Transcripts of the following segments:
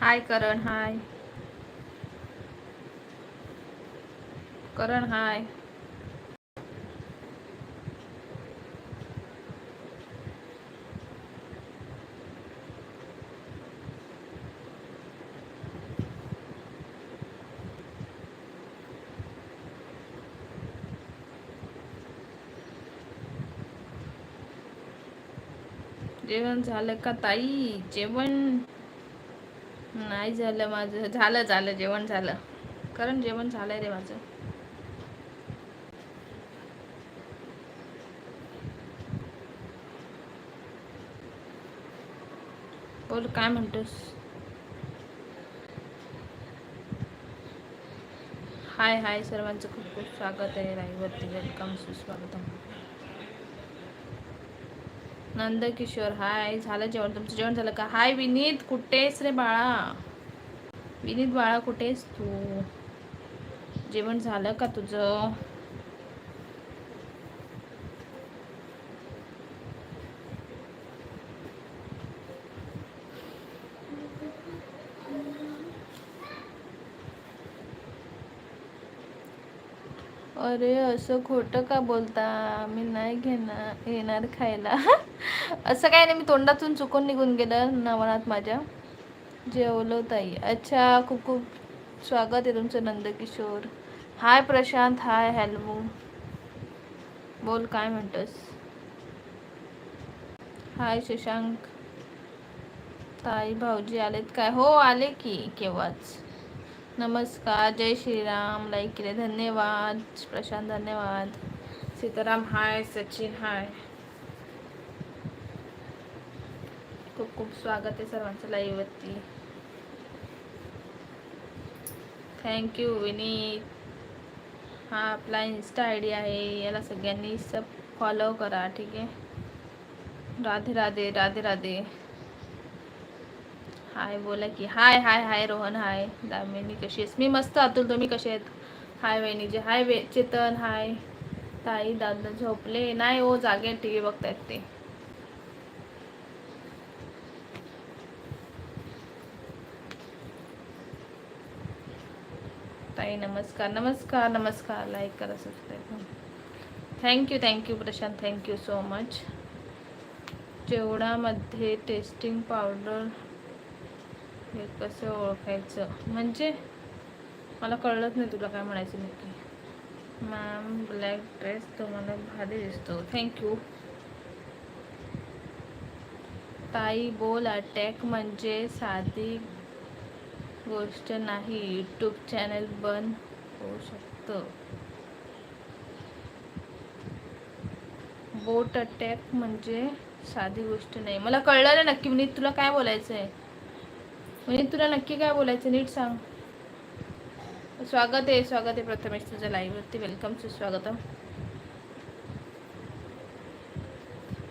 हाय करण हाय. करण हाय. जेवण झालं का ताई? जेवण? नाही झालं माझं. झालं झालं जेवण झालं. कारण जेवण झालंय रे माझं. बोल काय म्हणतोस? हाय हाय सर्वांचं खूप खूप स्वागत आहे. राईवरती वेलकम सुस्वागतम. नंदकिशोर हाय. झालं जेवण तुमचं? जेवण झालं का? हाय विनीत कुठेस रे बाळा? विनीत बाळा कुठेस तू? जेवण झालं का तुझं? अरे असं खोटं का बोलता? मी नाही घेणार येणार खायला. असं काय नाही मी तोंडातून चुकून निघून गेलं नवनात माझ्या. जेवलो ताई. अच्छा खूप खूप स्वागत आहे तुमचं नंदकिशोर. हाय प्रशांत हाय हॅलमू बोल काय म्हणतोस? हाय शशांक. ताई भाऊजी आलेत काय? हो आले की केव्हाच. नमस्कार, जय श्रीराम लाईक केले धन्यवाद, प्रशांत धन्यवाद। सीताराम, हाय, सचिन, हाय। खूप खूप स्वागत है आहे सर्वांचं लाईव्हवरती थँक्यू विनीत हा आपला इन्स्टा आय डी आहे, याला सगळ्यांनी सब फॉलो करा, ठीक आहे? राधे राधे राधे राधे। हाय बोला की हाय हाय हाय रोहन हाय दामिनी कशी आहेस? मी मस्त अतुल तुम्ही कसे आहेत? हाय वहिनीजी हाय वे चेतन हाय ताई दादा झोपले? नाही हो जागे टी व्ही बघतायत ते. ताई नमस्कार नमस्कार नमस्कार लाईक करा subscribe thank you thank you Prashant thank you so much जेवणामध्ये टेस्टिंग पावडर हे कसं ओळखायचं? म्हणजे मला कळलंच नाही तुला काय म्हणायचं नक्की. मॅम ब्लॅक ड्रेस तुम्हाला भारी दिसतो. थँक्यू ताई बोल. अटॅक म्हणजे साधी गोष्ट नाही. यूट्यूब चॅनल बंद होऊ शकतं. बोट अटॅक म्हणजे साधी गोष्ट नाही. मला कळलं ना नक्की. मी तुला काय बोलायचं आहे म्हणजे तुला नक्की काय बोलायचं नीट सांग. स्वागत आहे स्वागत आहे प्रथमेश तुझ्या लाईव्हवरती वेलकम सुस्वागतम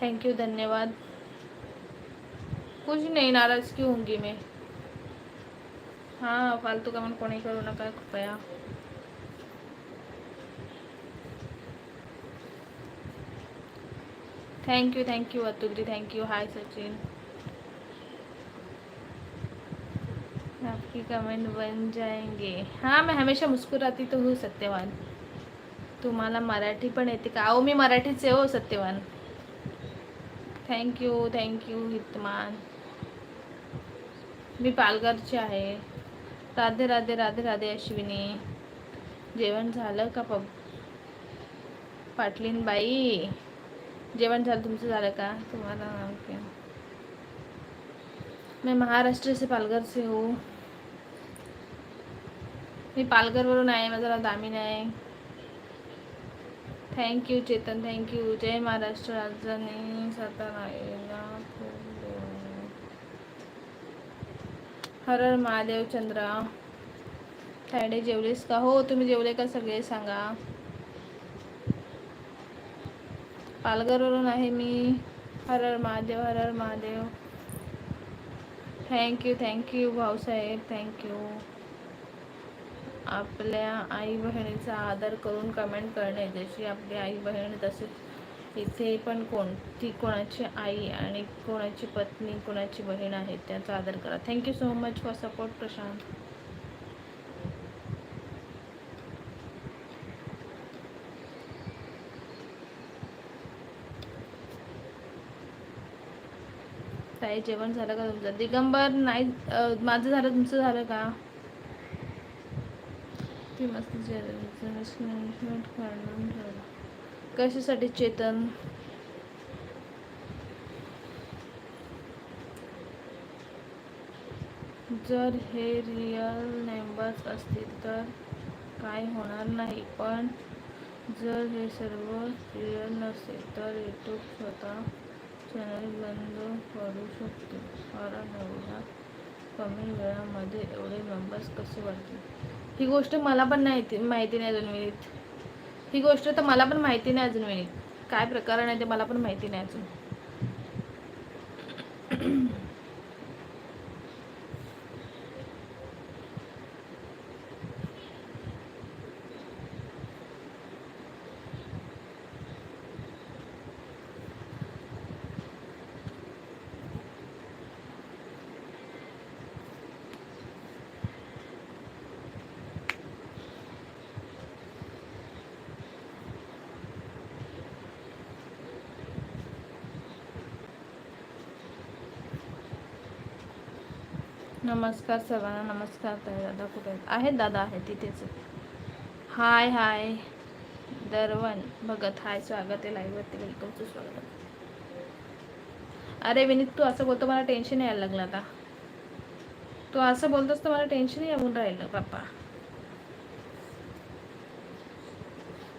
थँक्यू धन्यवाद. कुछ नहीं नाराज क्यों होंगी मैं? हां फालतू का कोणी करू नका कृपया. Thank you thank you Atulji. Thank you Atul hi Sachin. आपकी कमेंट बन जाएंगे। हाँ मैं हमेशा मुस्कुराती तो हूँ सत्यवान। तुम्हाला मराठी पण येते का? अहो मी मराठीचे हो Satyawan. Thank you thank you हितमान। मी पालघरचे आहे. राधे राधे राधे राधे अश्विनी। जेवण झालं का पब? पाटलीन बाई जेवण झालं तुमचं झालं का? तुम्हाला ओके मैं महाराष्ट्र से पालघर से हूँ। मी पालघरवरून आहे माझं नाव दामिनी आहे. Thank you Chetan thank you जय महाराष्ट्र राजधानी सातारा हर हर महादेव चंद्रा. फ्रायडे जेवलेस का? हो तुम्ही जेवले का सगळे? सांगा. पालघरवरून आहे मी. हर हर महादेव हर हर Mahadev. Thank you thank you Bhausaheb. Thank you आपल्या आई बहिणीचा आदर करून कमेंट करणे. जशी आपली आई बहीण तसेच इथे पण कोणती कोणाची आई आणि कोणाची पत्नी कोणाची बहीण आहे त्याचा आदर करा. Thank you so much for support Prashant. ताई जेवण झालं का तुमचं? दिगंबर नाही माझं झालं तुमचं झालं का ती मस्त स्क्रीनशॉट काढून ठेवला कशासाठी चेतन? जर हे रिअल नेंबर्स असतील तर काय होणार नाही पण जर हे सर्व रिअल नसेल तर यूट्यूब स्वतः चॅनल बंद करू शकतो. कारण एवढ्या कमी वेळामध्ये एवढे मेंबर्स कसे वाढतील? ही गोष्ट मला पण नाही माहिती नाही अजून विनीत. ही गोष्ट तर मला पण माहिती नाही अजून वेळेत काय प्रकरण आहे ते मला पण माहिती नाही अजून. नमस्कार सर्वांना नमस्कार. ताई दादा कुठे आहेत? आहेत दादा आहेत तिथेच हाय हाय. दरवन भगत. हाय स्वागत आहे लाईव्हवरती वेलकमचं स्वागत. अरे विनीत तू असं बोलतो मला टेन्शन यायला लागलं आता. तू असं बोलतोस तर मला टेन्शन येऊन राहिलं पप्पा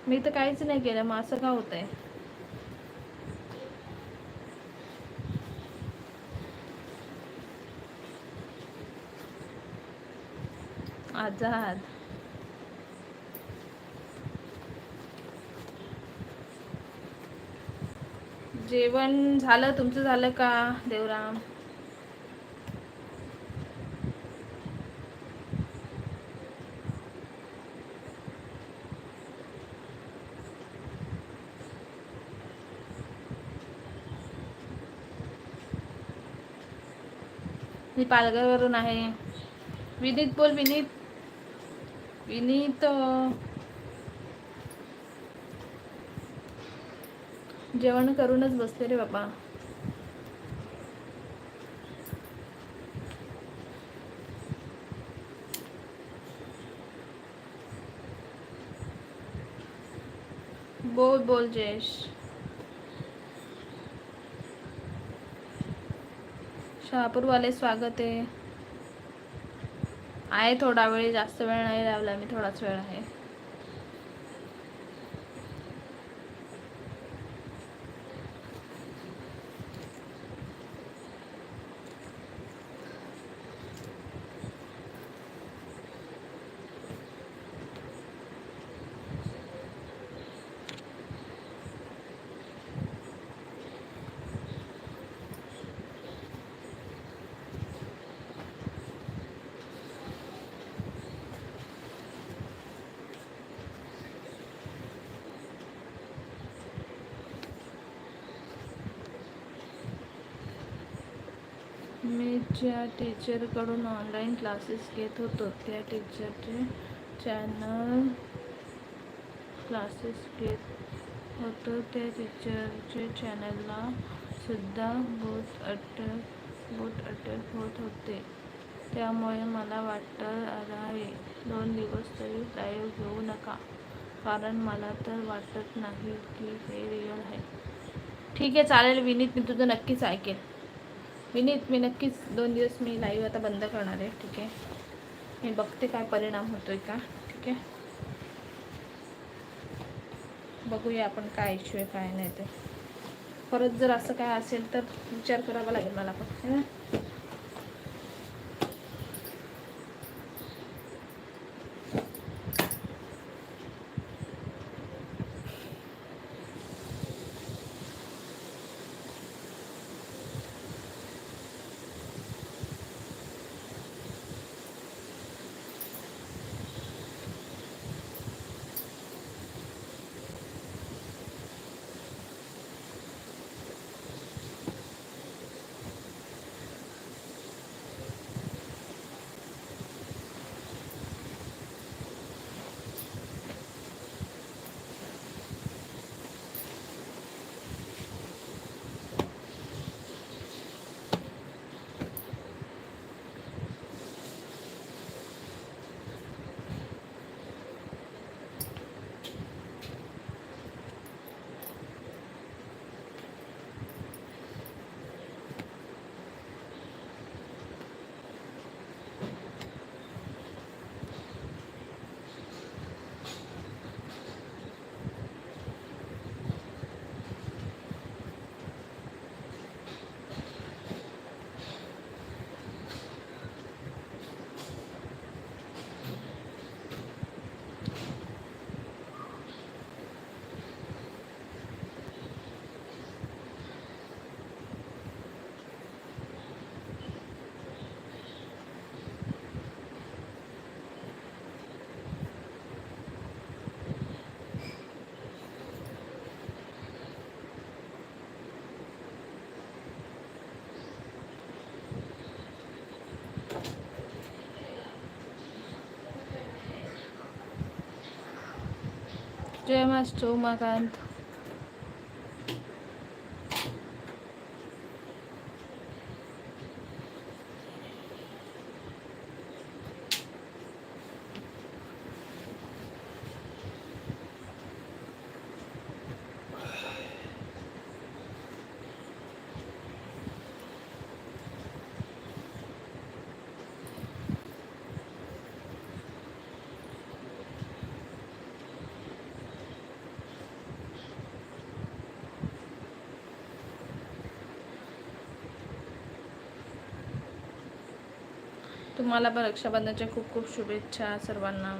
मी तर काहीच नाही केलं मग असं का होतंय? आझाद. जेवण झालं तुमचं झालं का देवराम? मी पालघरवरून आहे. विनीत बोल विनीत. विनीत जेवण करूनच बसले रे बाबा. बोल बोल जयेश. शहापूरवाले स्वागत आहे. आहे थोडा वेळ जास्त वेळ नाही लावला मी थोडाच वेळ आहे मी ज्या टीचरकडून ऑनलाईन क्लासेस घेत होतो. त्या टीचरचे चॅनल क्लासेस घेत होतो. त्या टीचरचे चॅनलला सुद्धा बहुत अटक बहुत अटक होत होते. त्यामुळे मला वाटत आलं आहे दोन दिवस तरी लाईव्ह घेऊ नका. कारण मला तर वाटत नाही की हे रिअल आहे. ठीक आहे चालेल विनीत मी तुझं नक्कीच ऐकेल विनीत मी नक्कीच दोन दिवस मी लाईव्ह आता बंद करणार आहे ठीक आहे? मी बघते काय परिणाम होतो आहे का ठीक आहे? बघूया आपण काय इश्यू आहे काय नाही ते. परत जर असं काय असेल तर विचार करावा लागेल मला पण है ना? Yo ya me. तुम्हाला पण रक्षाबंधनाच्या खूप खूप शुभेच्छा सर्वांना.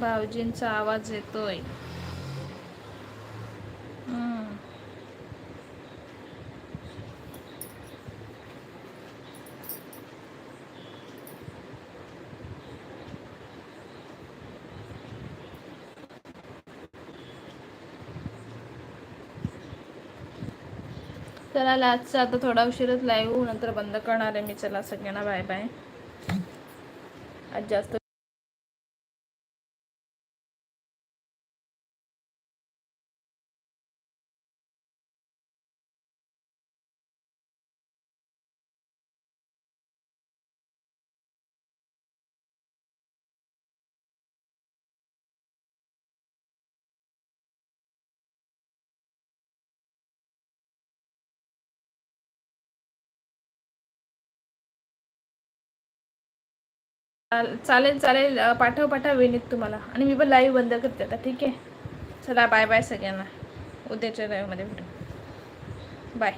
भाऊजींचा आवाज येतोय. चला आजचा आता थोडा उशीरच लाईव्ह नंतर बंद करणार आहे मी. चला सगळ्यांना बाय बाय आज जास्त चालेल चालेल. पाठव पाठव विनीत तुम्हाला. आणि मी पण लाईव्ह बंद करते आता ठीक आहे? चला बाय बाय सगळ्यांना. उद्याच्या लाईव्हमध्ये भेटू. बाय